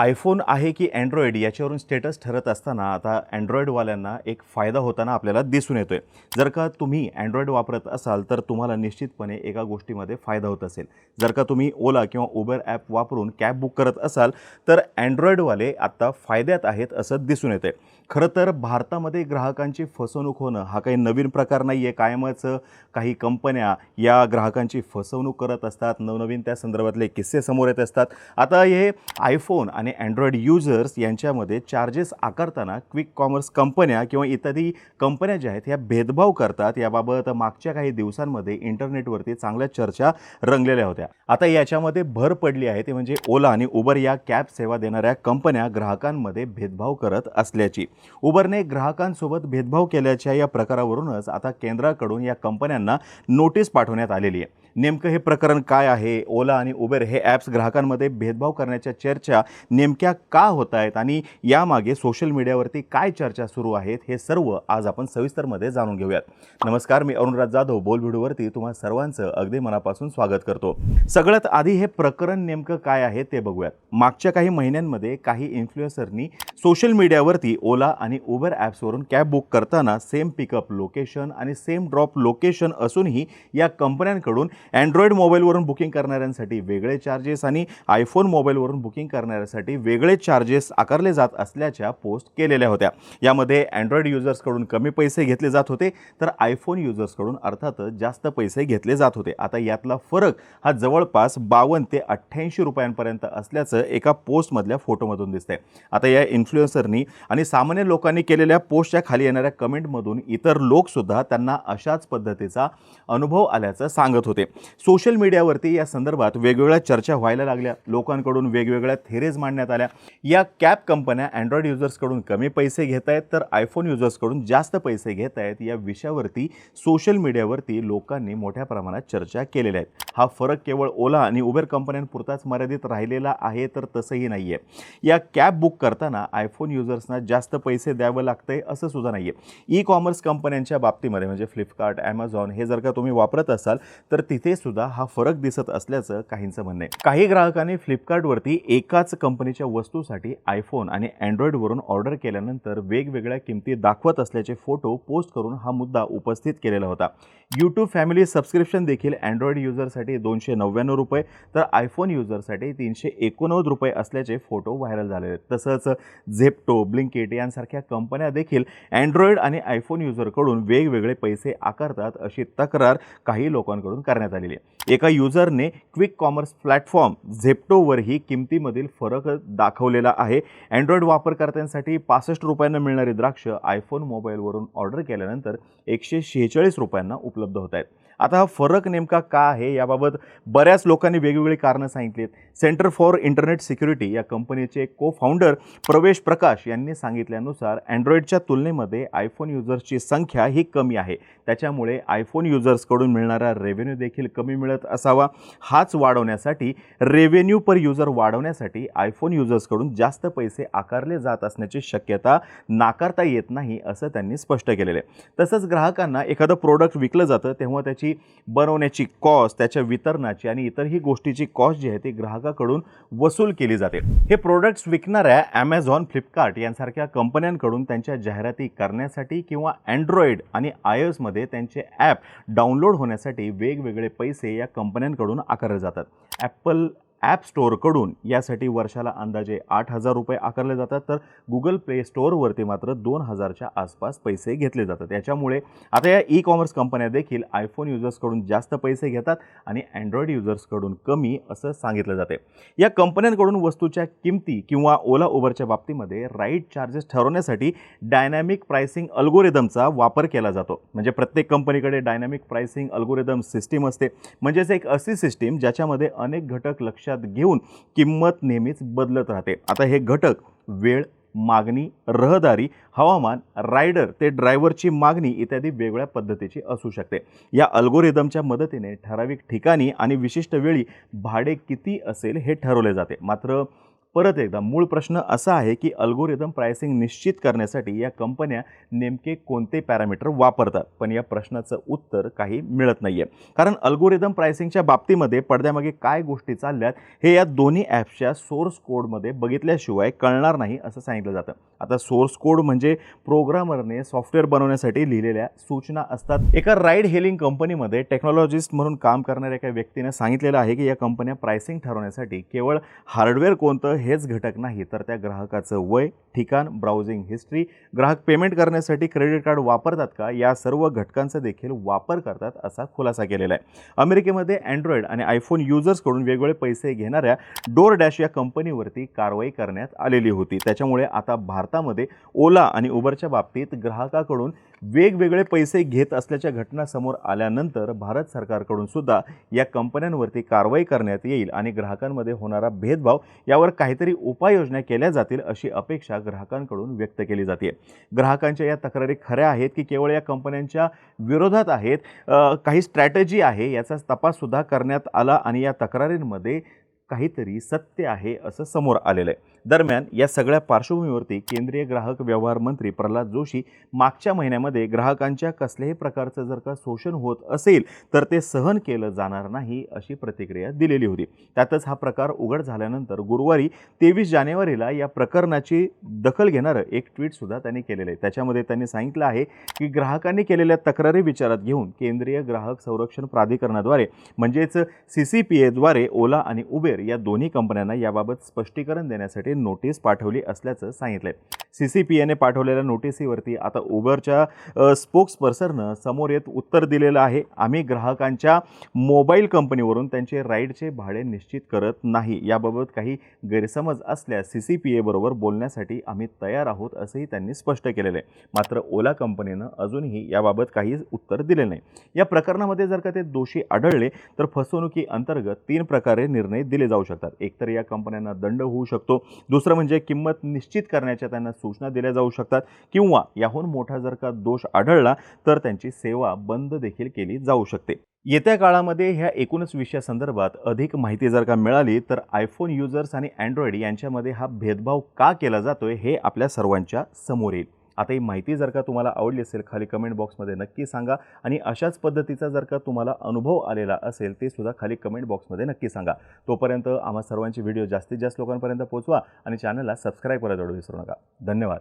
IPhone आहे की Android याच्यावरून स्टेटस ठरत असताना आता अँड्रॉइडवाल्यांना एक फायदा होताना आपल्याला दिसून येतोय. जर का तुम्ही अँड्रॉइड वापरत असाल तर तुम्हाला निश्चितपणे एका गोष्टीमध्ये फायदा होत असेल. जर का तुम्ही ओला किंवा उबर ॲप वापरून कॅब बुक करत असाल तर अँड्रॉइडवाले आत्ता फायद्यात आहेत असं दिसून येते खरं तर भारतामध्ये ग्राहकांची फसवणूक होणं हा काही नवीन प्रकार नाही आहे कायमच काही कंपन्या या ग्राहकांची फसवणूक करत असतात. नवनवीन त्या संदर्भातले किस्से समोर येत असतात. आता हे आयफोन आणि अँड्रॉइड युजर्स यांच्यामध्ये चार्जेस आकारताना क्विक कॉमर्स कंपन्या किंवा इत्यादी कंपन्या ज्या आहेत ह्या भेदभाव करतात. याबाबत मागच्या काही दिवसांमध्ये इंटरनेटवरती चांगल्या चर्चा रंगलेल्या होत्या. आता याच्यामध्ये भर पडली आहे ते म्हणजे ओला आणि उबर या कॅब सेवा देणाऱ्या कंपन्या ग्राहकांमध्ये भेदभाव करत असल्याची. उबरने ग्राहकांसोबत भेदभाव केल्याच्या या प्रकारावरूनच आता केंद्राकडून या कंपन्यांना नोटीस पाठवण्यात आलेली आहे. नेमकं हे प्रकरण काय आहे? ओला आणि उबेर हे ॲप्स ग्राहकांमध्ये भेदभाव करण्याच्या चर्चा नेमक्या का होत आहेत? आणि यामागे सोशल मीडियावरती काय चर्चा सुरू आहेत? हे सर्व आज आपण सविस्तरमध्ये जाणून घेऊयात. नमस्कार मी अरुणराज जाधव. बोल व्हिडिओवरती तुम्हा सर्वांचं अगदी मनापासून स्वागत करतो. सगळ्यात आधी हे प्रकरण नेमकं काय आहे ते बघूयात. मागच्या काही महिन्यांमध्ये काही इन्फ्लुएन्सरनी सोशल मीडियावरती ओला आणि उबर ॲप्सवरून कॅब बुक करताना सेम पिकअप लोकेशन आणि सेम ड्रॉप लोकेशन असूनही या कंपन्यांकडून अँड्रॉइड मोबाईलवरून बुकिंग करणाऱ्यांसाठी वेगळे चार्जेस आणि आयफोन मोबाईलवरून बुकिंग करणाऱ्यांसाठी वेगळे चार्जेस आकारले जात असल्याच्या पोस्ट केलेल्या होत्या. यामध्ये अँड्रॉइड युजर्सकडून कमी पैसे घेतले जात होते तर आयफोन युजर्सकडून अर्थातच जास्त पैसे घेतले जात होते. आता यातला फरक हा जवळपास बावन्न ते अठ्ठ्याऐंशी रुपयांपर्यंत असल्याचं एका पोस्टमधल्या फोटोमधून दिसतंय. आता या इन्फ्लुएन्सरनी आणि सामान्य लोकांनी केलेल्या पोस्टच्या खाली येणाऱ्या कमेंटमधून इतर लोकसुद्धा त्यांना अशाच पद्धतीचा अनुभव आल्याचं सांगत होते. सोशल मीडियावरती या संदर्भात वेगवेगळ्या चर्चा व्हायला लागल्या. लोकांकडून वेगवेगळ्या थेरेज मांडण्यात आल्या. या कॅब कंपन्या अँड्रॉइड युजर्सकडून कमी पैसे घेत आहेत तर आयफोन युजर्सकडून जास्त पैसे घेत आहेत. या विषयावरती सोशल मीडियावरती लोकांनी मोठ्या प्रमाणात चर्चा केलेल्या आहेत. हा फरक केवळ ओला आणि उबेर कंपन्यांपुरताच मर्यादित राहिलेला आहे तर तसंही नाही आहे या कॅब बुक करताना आयफोन युजर्सना जास्त पैसे द्यावं लागतंय असं सुद्धा नाही आहे ई कॉमर्स कंपन्यांच्या बाबतीमध्ये म्हणजे फ्लिपकार्ट ॲमेझॉन हे जर का तुम्ही वापरत असाल तर तिथे सुद्धा हा फरक दिसत असल्याचं काहींचं म्हणणं आहे. काही ग्राहकांनी फ्लिपकार्टवरती एकाच कंपनीच्या वस्तूसाठी आयफोन आणि अँड्रॉइडवरून ऑर्डर केल्यानंतर वेगवेगळ्या किमती दाखवत असल्याचे फोटो पोस्ट करून हा मुद्दा उपस्थित केलेला होता. यूट्यूब फॅमिली सबस्क्रिप्शन देखील अँड्रॉइड युजरसाठी दोनशे नव्याण्णव रुपये तर आयफोन युजरसाठी तीनशे एकोणनव्वद रुपये असल्याचे फोटो व्हायरल झाले आहेत. तसंच झेप्टो ब्लिंकेट यांसारख्या कंपन्या देखील अँड्रॉइड आणि आयफोन युजरकडून वेगवेगळे पैसे आकारतात अशी तक्रार काही लोकांकडून करण्यात आलेली आहे. एका युजरने क्विक कॉमर्स प्लॅटफॉर्म झेप्टोवरही किमतीमधील फरक दाखवलेला आहे. अँड्रॉइड वापरकर्त्यांसाठी पासष्ट रुपयांना मिळणारी द्राक्ष आयफोन मोबाईलवरून ऑर्डर केल्यानंतर एकशे शेहेचाळीस रुपयांना उपलब्ध होत आहेत. आता हा फरक नेमका का आहे याबाबत बऱ्याच लोकांनी वेगवेगळी कारणं सांगितली आहेत. सेंटर फॉर इंटरनेट सिक्युरिटी या कंपनीचे को फाउंडर प्रवेश प्रकाश यांनी सांगितल्यानुसार अँड्रॉइडच्या तुलनेमध्ये आयफोन युजर्सची संख्या ही कमी आहे. त्याच्यामुळे आयफोन युजर्सकडून मिळणारा रेव्हेन्यू देखील कमी मिळत असावा. हाच वाढवण्यासाठी रेव्हेन्यू पर युजर वाढवण्यासाठी आयफोन युजर्सकडून जास्त पैसे आकारले जात असण्याची शक्यता नाकारता येत नाही असं त्यांनी स्पष्ट केलेलं आहे. तसंच ग्राहकांना एखादं प्रोडक्ट विकलं जातं तेव्हा त्याची बनवण्याची कॉस्ट त्याच्या वितरणाची आणि इतरही गोष्टीची कॉस्ट जी आहे ती ग्राहकाकडून वसूल केली जाते. हे प्रोडक्ट्स विकणाऱ्या ॲमेझॉन फ्लिपकार्ट यांसारख्या कंपन्यांकडून त्यांच्या जाहिराती करण्यासाठी किंवा अँड्रॉइड आणि आय एसमध्ये त्यांचे ॲप डाउनलोड होण्यासाठी वेगवेगळे पैसे या कंपन्यांकडून आकारले जातात. ॲपल ॲप स्टोअरकडून यासाठी वर्षाला अंदाजे आठ हजार रुपये आकारले जातात. तर गुगल प्ले स्टोअरवरती मात्र दोन हजारच्या आसपास पैसे घेतले जातात. याच्यामुळे आता या ई कॉमर्स कंपन्या देखील आयफोन युजर्सकडून जास्त पैसे घेतात आणि अँड्रॉइड युजर्सकडून कमी असं सांगितलं जाते. या कंपन्यांकडून वस्तूच्या किमती किंवा ओला उबरच्या बाबतीमध्ये राईट चार्जेस ठरवण्यासाठी डायनॅमिक प्राइसिंग अल्गोरिदमचा वापर केला जातो. म्हणजे प्रत्येक कंपनीकडे डायनॅमिक प्राइसिंग अल्गोरिदम सिस्टीम असते. म्हणजेच एक अशी सिस्टीम ज्याच्यामध्ये अनेक घटक लक्ष लक्षात घेऊन किंमत नेहमीच बदलत राहते. आता हे घटक वेळ मागणी रहदारी हवामान रायडर ते ड्रायव्हरची मागणी इत्यादी वेगळ्या पद्धतीची असू शकते. या अल्गोरिदमच्या मदतीने ठराविक ठिकाणी आणि विशिष्ट वेळी भाडे किती असेल हे ठरवले जाते. मात्र परत एकदा मूळ प्रश्न असा आहे की अल्गोरिदम प्राइसिंग निश्चित करण्यासाठी या कंपन्या नेमके कोणते पॅरामीटर वापरतात? पण या प्रश्नाचं उत्तर काही मिळत नाही आहे कारण अल्गोरिदम प्राइसिंगच्या बाबतीमध्ये पडद्यामागे काय गोष्टी चालल्यात हे या दोन्ही ॲप्सच्या सोर्स कोडमध्ये बघितल्याशिवाय कळणार नाही असं सांगितलं जातं. आता सोर्स कोड म्हणजे प्रोग्रामरने सॉफ्टवेअर बनवण्यासाठी लिहिलेल्या सूचना असतात. एका राईड हेलिंग कंपनीमध्ये टेक्नॉलॉजिस्ट म्हणून काम करणाऱ्या एका व्यक्तीने सांगितलेलं आहे की या कंपन्या प्राइसिंग ठरवण्यासाठी केवळ हार्डवेअर कोणतं हेच घटक नाही तर त्या ग्राहकाचं वय ठिकाण ब्राउझिंग हिस्ट्री ग्राहक पेमेंट करण्यासाठी क्रेडिट कार्ड वापरतात का? या सर्व घटकांचा देखील वापर करतात असा खुलासा केलेला आहे. अमेरिकेमध्ये अँड्रॉइड आणि आयफोन युजर्सकडून वेगवेगळे पैसे घेणाऱ्या डोर डॅश या कंपनीवरती कारवाई करण्यात आलेली होती. त्याच्यामुळे आता भारतामध्ये ओला आणि उबरच्या बाबतीत ग्राहकाकडून वेगवेगळे पैसे घेत असल्याच्या घटना समोर आल्यानंतर भारत सरकारकडून सुद्धा या कंपन्यांवरती कारवाई करण्यात येईल आणि ग्राहकांमध्ये होणारा भेदभाव यावर काहीतरी उपाययोजना केल्या जातील अशी अपेक्षा ग्राहकांकडून व्यक्त केली जाते. ग्राहकांच्या या तक्रारी खऱ्या आहेत की केवळ या कंपन्यांच्या विरोधात आहेत? काही स्ट्रॅटजी आहे? याचा तपाससुद्धा करण्यात आला आणि या तक्रारींमध्ये काहीतरी सत्य आहे असं समोर आलेलं आहे दरम्यान या सगळ्या पार्श्वभूमीवरती केंद्रीय ग्राहक व्यवहार मंत्री प्रल्हाद जोशी मागच्या महिन्यामध्ये ग्राहकांच्या कसल्याही प्रकारचं जर का शोषण होत असेल तर ते सहन केलं जाणार नाही अशी प्रतिक्रिया दिलेली होती. त्यातच हा प्रकार उघड झाल्यानंतर गुरुवारी तेवीस जानेवारीला या प्रकरणाची दखल घेणारं एक ट्विटसुद्धा त्यांनी केलेलं आहे. त्याच्यामध्ये त्यांनी सांगितलं आहे की ग्राहकांनी केलेल्या तक्रारी विचारात घेऊन केंद्रीय ग्राहक संरक्षण प्राधिकरणाद्वारे म्हणजेच सी सी पी एद्वारे ओला आणि उबेर या दोन्ही कंपन्यांना याबाबत स्पष्टीकरण देण्यासाठी नोटीस पाठवली असल्याचं सांगितलंय. सी सी पी एने पाठवलेल्या नोटिसीवरती आता उबरच्या स्पोक्सपर्सननं समोर येत उत्तर दिलेलं आहे. आम्ही ग्राहकांच्या मोबाईल कंपनीवरून त्यांचे राईडचे भाडे निश्चित करत नाही. याबाबत काही गैरसमज असल्यास सी सी पी एबरोबर बोलण्यासाठी आम्ही तयार आहोत असंही त्यांनी स्पष्ट केलेलं आहे. मात्र ओला कंपनीनं अजूनही याबाबत काही उत्तर दिले नाही. या प्रकरणामध्ये जर का ते दोषी आढळले तर फसवणुकी अंतर्गत तीन प्रकारे निर्णय दिले जाऊ शकतात. एकतर या कंपन्यांना दंड होऊ शकतो. दुसरं म्हणजे किंमत निश्चित करण्याच्या त्यांना सूचना दिल्या जाऊ शकतात किंवा याहून मोठा जर का दोष आढळला तर त्यांची सेवा बंद देखील केली जाऊ शकते. येत्या काळामध्ये ह्या एकूणच विषयासंदर्भात अधिक माहिती जर का मिळाली तर आयफोन युजर्स आणि अँड्रॉइड यांच्यामध्ये हा भेदभाव का केला जातोय हे आपल्या सर्वांच्या समोर येईल. आता ही माहिती जर का तुम्हाला आवडली असेल खाली कमेंट बॉक्समध्ये नक्की सांगा आणि अशाच पद्धतीचा जर का तुम्हाला अनुभव आलेला असेल ते सुद्धा खाली कमेंट बॉक्समध्ये नक्की सांगा. तोपर्यंत आम्हा सर्वांचे व्हिडिओ जास्तीत जास्त लोकांपर्यंत पोहोचवा आणि चॅनलला सबस्क्राईब करायला विसरू नका. धन्यवाद.